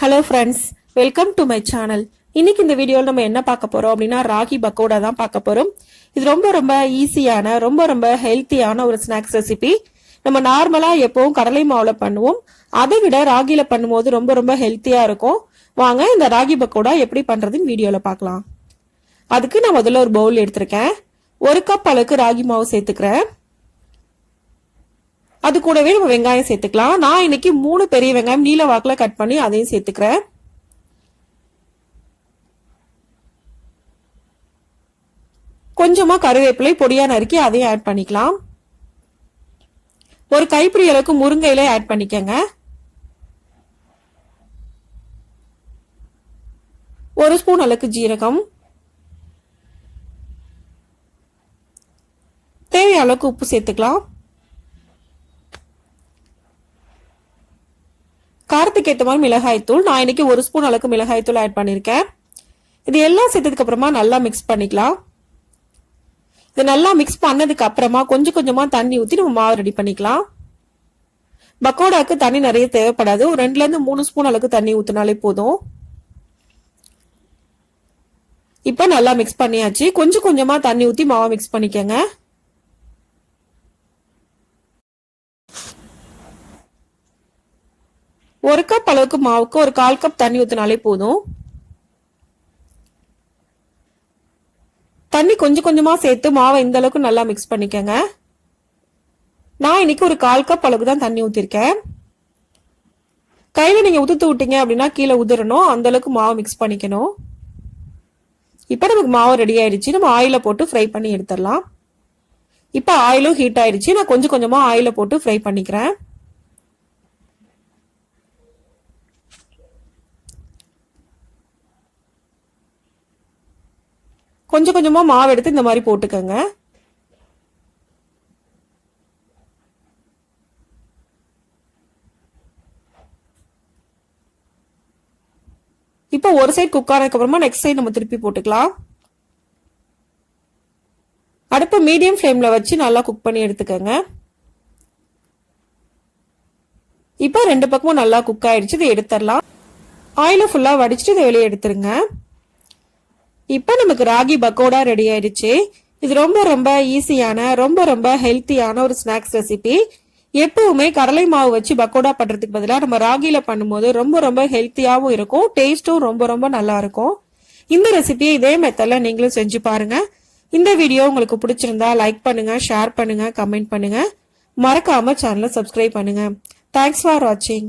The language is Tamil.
Hello friends welcome to my channel இன்னைக்கு இந்த வீடியோவில் நம்ம என்ன பார்க்க போகிறோம் அப்படின்னா ராகி பக்கோடா தான் பார்க்க போகிறோம் இது ரொம்ப ரொம்ப ஈஸியான ரொம்ப ரொம்ப ஹெல்த்தியான ஒரு ஸ்நாக்ஸ் ரெசிபி நம்ம நார்மலாக எப்பவும் கடலை மாவில் பண்ணுவோம். அதை விட ராகியில் பண்ணும்போது ரொம்ப ரொம்ப ஹெல்த்தியாக இருக்கும். வாங்க இந்த ராகி பக்கோடா எப்படி பண்ணுறதுன்னு வீடியோவில் பார்க்கலாம். அதுக்கு நான் முதல்ல ஒரு பவுல் எடுத்திருக்கேன். ஒரு கப் அளவுக்கு ராகி மாவு சேர்த்துக்கிறேன். அது கூடவே நம்ம வெங்காயம் சேர்த்துக்கலாம். நான் இன்னைக்கு மூணு பெரிய வெங்காயம் நீல வாக்கில் கட் பண்ணி அதையும் சேர்த்துக்கிறேன். கொஞ்சமா கருவேப்பிலை பொடியா நறுக்கி அதையும் ஆட் பண்ணிக்கலாம். ஒரு கைப்பிடி அளவுக்கு முருங்கையில ஆட் பண்ணிக்கங்க. ஒரு ஸ்பூன் அளவுக்கு ஜீரகம். தேவையான அளவுக்கு உப்பு சேர்த்துக்கலாம். காரத்துக்கு ஏற்ற மாதிரி மிளகாய் தூள். நான் இன்னைக்கு ஒரு ஸ்பூன் அளவுக்கு மிளகாய் தூள் ஆட் பண்ணியிருக்கேன் இது எல்லாம் சேர்த்ததுக்கு அப்புறமா நல்லா மிக்ஸ் பண்ணிக்கலாம். இது நல்லா மிக்ஸ் பண்ணதுக்கு அப்புறமா கொஞ்சம் கொஞ்சமா தண்ணி ஊற்றி நம்ம மாவு ரெடி பண்ணிக்கலாம். பக்கோடாக்கு தண்ணி நிறைய தேவைப்படாது. ஒரு ரெண்டுல இருந்து மூணு ஸ்பூன் அளவுக்கு தண்ணி ஊற்றினாலே போதும். இப்போ நல்லா மிக்ஸ் பண்ணியாச்சு. கொஞ்சம் கொஞ்சமா தண்ணி ஊற்றி மாவை மிக்ஸ் பண்ணிக்கோங்க. ஒரு கப் அளவுக்கு மாவுக்கு ஒரு கால் கப் தண்ணி ஊற்றினாலே போதும். தண்ணி கொஞ்சம் கொஞ்சமாக சேர்த்து மாவை இந்த அளவுக்கு நல்லா மிக்ஸ் பண்ணிக்கோங்க. நான் இன்னைக்கு ஒரு கால் கப் அளவுக்கு தான் தண்ணி ஊற்றிருக்கேன் கையில் நீங்கள் உதுத்து விட்டீங்க அப்படின்னா கீழே உதிரணும். அந்த அளவுக்கு மாவை மிக்ஸ் பண்ணிக்கணும். இப்போ நமக்கு மாவு ரெடி ஆயிடுச்சு. நம்ம ஆயில போட்டு ஃப்ரை பண்ணி எடுத்துடலாம். இப்போ ஆயிலும் ஹீட் ஆயிடுச்சு. நான் கொஞ்சம் கொஞ்சமாக ஆயில போட்டு ஃப்ரை பண்ணிக்கிறேன். கொஞ்சம் கொஞ்சமாக மாவு எடுத்து இந்த மாதிரி போட்டுக்கோங்க. இப்போ ஒரு சைடு குக் ஆனதுக்கப்புறமா நெக்ஸ்ட் சைடு நம்ம திருப்பி போட்டுக்கலாம். அடுப்பு மீடியம் ஃப்ளேமில் வச்சு நல்லா குக் பண்ணி எடுத்துக்கோங்க. இப்போ ரெண்டு பக்கமும் நல்லா குக் ஆயிடுச்சு இதை எடுத்துடலாம். ஆயிலை ஃபுல்லாக வடிச்சிட்டு இதை வெளியே எடுத்துருங்க. இப்போ நமக்கு ராகி பக்கோடா ரெடி ஆயிடுச்சு. இது ரொம்ப ரொம்ப ஈஸியான ரொம்ப ரொம்ப ஹெல்த்தியான ஒரு ஸ்நாக்ஸ் ரெசிபி எப்பவுமே கடலை மாவு வச்சு பக்கோடா பண்றதுக்கு பதிலாக நம்ம ராகில பண்ணும்போது ரொம்ப ரொம்ப ஹெல்த்தியாகவும் இருக்கும். டேஸ்ட்டும் ரொம்ப ரொம்ப நல்லா இருக்கும். இந்த ரெசிபியை இதே மெத்தட்ல நீங்களும் செஞ்சு பாருங்க. இந்த வீடியோ உங்களுக்கு பிடிச்சிருந்தா லைக் பண்ணுங்க ஷேர் பண்ணுங்க கமெண்ட் பண்ணுங்க. மறக்காம சேனலை சப்ஸ்கிரைப் பண்ணுங்க. தேங்க்ஸ் ஃபார் வாட்சிங்